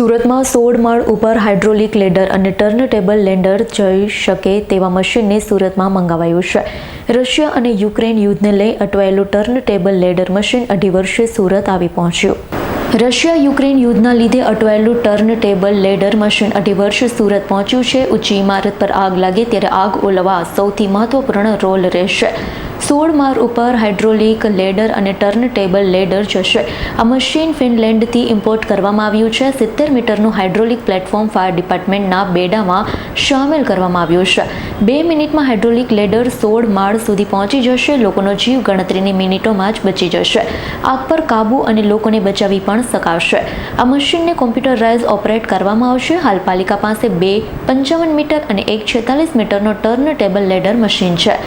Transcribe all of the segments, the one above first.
સુરતમાં સોળ માળ ઉપર હાઇડ્રોલિક લેડર અને ટર્નટેબલ લેન્ડર જઈ શકે તેવા મશીનને સુરતમાં મંગાવાયું છે. રશિયા અને યુક્રેન યુદ્ધને લઈ અટવાયેલું ટર્નટેબલ લેડર મશીન અઢી વર્ષે સુરત આવી પહોંચ્યું. રશિયા યુક્રેન યુદ્ધના લીધે અટવાયેલું ટર્ન ટેબલ લેડર મશીન અઢી વર્ષ સુરત પહોંચ્યું છે. ઊંચી ઇમારત પર આગ લાગે ત્યારે આગ ઓલવા સૌથી મહત્વપૂર્ણ રોલ રહેશે. સોળ માર ઉપર હાઇડ્રોલિક લેડર અને ટર્ન ટેબલ લેડર જશે. આ મશીન ફિનલેન્ડથી ઇમ્પોર્ટ કરવામાં આવ્યું છે. સિત્તેર મીટરનું હાઇડ્રોલિક પ્લેટફોર્મ ફાયર ડિપાર્ટમેન્ટના બેડામાં સામેલ કરવામાં આવ્યું છે. બે મિનિટમાં હાઇડ્રોલિક લેડર સોળ માળ સુધી પહોંચી જશે. લોકોનો જીવ ગણતરીની મિનિટોમાં જ બચી જશે. આગ પર કાબૂ અને લોકોને બચાવી પણ શકાશે. આ મશીનને કોમ્પ્યુટરાઇઝ ઓપરેટ કરવામાં આવશે. હાલ પાલિકા પાસે બે પંચાવન મીટર અને એક છેતાલીસ મીટરનો ટર્ન ટેબલ લેડર મશીન છે.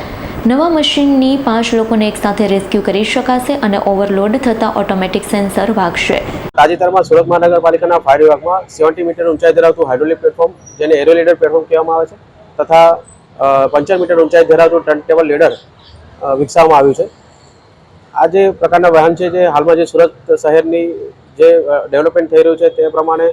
નવા મશીનની પાંચ લોકોને એકસાથે રેસ્ક્યુ કરી શકાશે અને ઓવરલોડ થતાં ઓટોમેટિક સેન્સર વાગશે. તાજેતરમાં સુરત મહાનગરપાલિકાના ફાયર વિભાગમાં સેવન્ટી મીટર ઊંચાઈ ધરાવતું હાઇડ્રોલિક પ્લેટફોર્મ, જેને એરો લીડર પ્લેટફોર્મ કહેવામાં આવે છે, તથા પંચાવન મીટર ઊંચાઈ ધરાવતું ટર્ન ટેબલ લીડર વિકસાવવામાં આવ્યું છે. આ જે પ્રકારના વાહન છે, જે હાલમાં જે સુરત શહેરની જે ડેવલપમેન્ટ થઈ રહ્યું છે, તે પ્રમાણે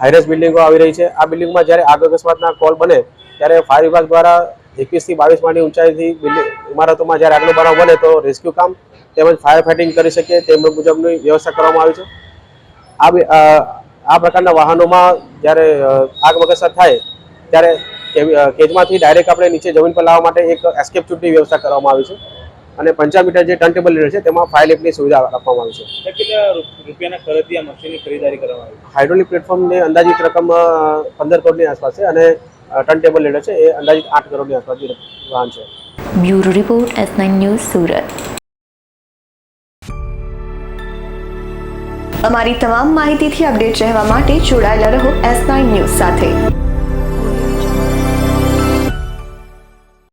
હાઈરેસ બિલ્ડિંગો આવી રહી છે. આ બિલ્ડિંગમાં જ્યારે આગ અકસ્માતના કોલ બને, ત્યારે ફાયર વિભાગ દ્વારા એકવીસથી બાવીસ માળની ઊંચાઈથી બિલ્ડિંગ ઇમારતોમાં જ્યારે આગલો બનાવ બને તો રેસ્ક્યુ કામ તેમજ ફાયર ફાઇટિંગ કરી શકીએ તે મુજબની વ્યવસ્થા કરવામાં આવી છે. આ આ પ્રકારના વાહનોમાં જ્યારે આગ વગસર થાય ત્યારે કેજમાંથી ડાયરેક્ટ આપણે નીચે જમીન પર લાવવા માટે એક એસ્કેપ ચૂટની વ્યવસ્થા કરવામાં આવી છે. અને પંચાવન મીટર જે ટર્ન ટેબલ લીડર છે તેમાં ફાયર લિફ્ટની સુવિધા આપવામાં આવી છે. રૂપિયાના ખર્ચથી આ મશીનની ખરીદારી કરવામાં આવી હાઇડ્રોલિક પ્લેટફોર્મની અંદાજિત રકમ પંદર કરોડની આસપાસ છે અને ટર્ન ટેબલ લીડર છે, એ અંદાજિત આઠ કરોડની આસપાસની વાહન છે. Bureau report S nine news, Surat. અમારી તમામ માહિતીથી અપડેટ રહેવા માટે જોડાયેલા રહો એસ નાઇન ન્યૂઝ સાથે.